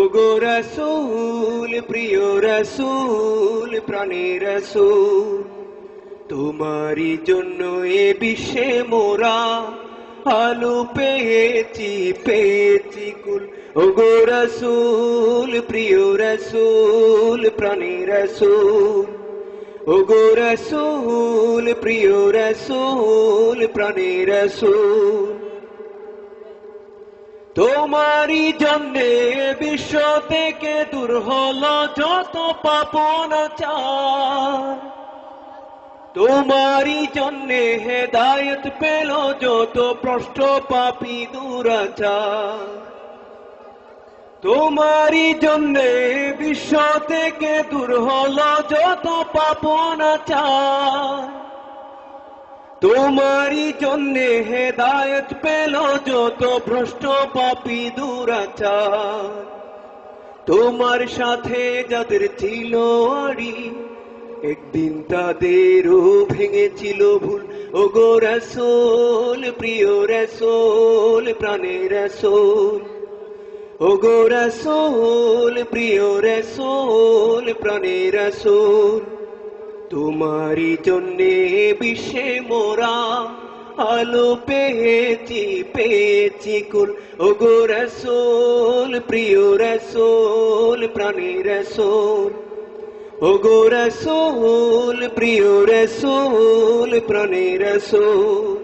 ওগো রসুল, প্রিয় রসুল প্রাণের রসুল, তোমারই জন্য এ বিশ্বে মোরা আলো পেয়েছি পেয়েছি কুল। ওগো রসুল, প্রিয় রসুল প্রাণের রসুল, ওগো রসুল, প্রিয় রসুল প্রাণের রসুল। তোমারই জন্যে বিশ্ব থেকে দূর হলো যত পাপন চার তোমারই জন্যে হেদায়ত পেল যত প্রষ্ট পাপি দুরাচার। তোমারই জন্যে বিশ্ব থেকে দূর হলো যত পাপন চার তোমারই জন্যে হেদায়ত পেল যত ভ্রষ্ট পাপি দুরাচার। তোমার সাথে যাদের ছিল আড়ি, একদিন তাদেরও ভেঙেছিল ভুল। ও গো রসোল, প্রিয় রসোল, প্রাণের রসোল। ও গো রসোল, প্রিয় রসোল, প্রাণের রসোল। তোমারই জন্যে বিশ্বে মোরা আলো পেয়েছি পেয়েছি কুল। ও গো রসোল, প্রিয় রসোল প্রাণের রসোল। ও গো রসোল, প্রিয় রসোল প্রাণের রসোল।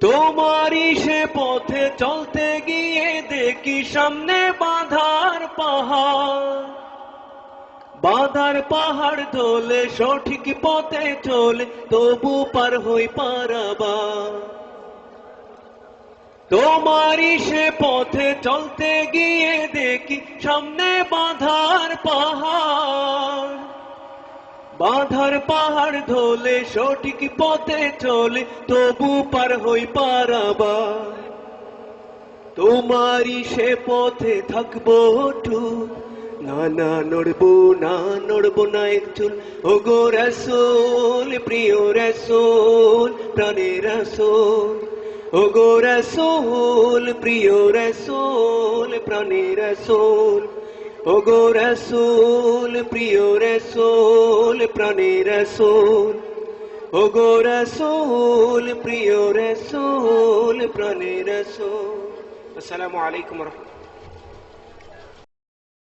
তোমারই সে পথে চলতে গিয়ে দেখি সামনে বাধার পাহাড়। বাধার পাহাড় ধোলে, সঠিক পথে চলে, তবু পার হই পারাবা তোমারই সে পথে চলতে গিয়ে দেখি, সামনে বাধার পাহাড়। বাধার পাহাড় ধোলে, সঠিক পথে চলে, তবু পার হই পারাবা তোমারই সে পথে থাকব টুক না না নড়বো না নড়বো না একচুল ও গো রসোল, প্রিয় রসোল প্রাণে রসোল। ও গো রসোল, প্রিয় রসোল প্রাণে রসোল। ও গো রসোল, প্রিয় রসোল প্রাণে রসোল। ও গো রসোল, প্রিয় রসোল প্রাণে রসোল। আসসালামু আলাইকুম রহমতুল্লাহ।